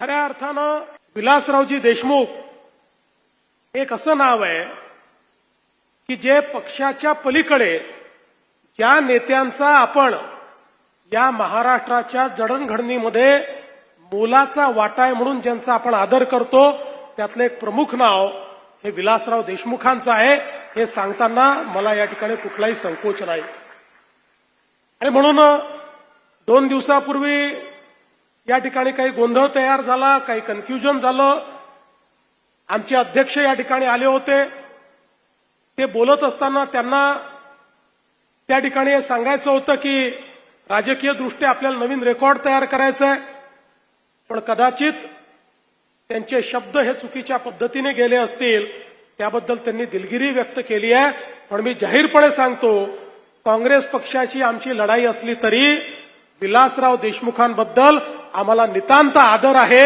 खऱ्या अर्थानं विलासरावजी देशमुख एक असं नाव आहे की जे पक्षाच्या पलीकडे ज्या नेत्यांचा आपण या महाराष्ट्राच्या जडणघडणीमध्ये मोलाचा वाटा आहे म्हणून ज्यांचा आपण आदर करतो त्यातलं एक प्रमुख नाव हे विलासराव देशमुखांचं आहे. हे सांगताना मला या ठिकाणी कुठलाही संकोच नाही. आणि म्हणून दोन दिवसापूर्वी या ठिकाणी काही गोंधळ तयार झाला काही कन्फ्युजन झालं. आमचे अध्यक्ष या ठिकाणी आले होते. ते बोलत असताना त्यांना त्या ठिकाणी सांगायचं होतं की राजकीय दृष्ट्या आपल्याला नवीन रेकॉर्ड तयार करायचा आहे पण कदाचित त्यांचे शब्द हे चुकीच्या पद्धतीने गेले असतील. त्याबद्दल त्यांनी दिलगिरी व्यक्त केली आहे. पण मी जाहीरपणे सांगतो काँग्रेस पक्षाची आमची लढाई असली तरी विलासराव देशमुखांबद्दल आम्हाला नितांत आदर आहे.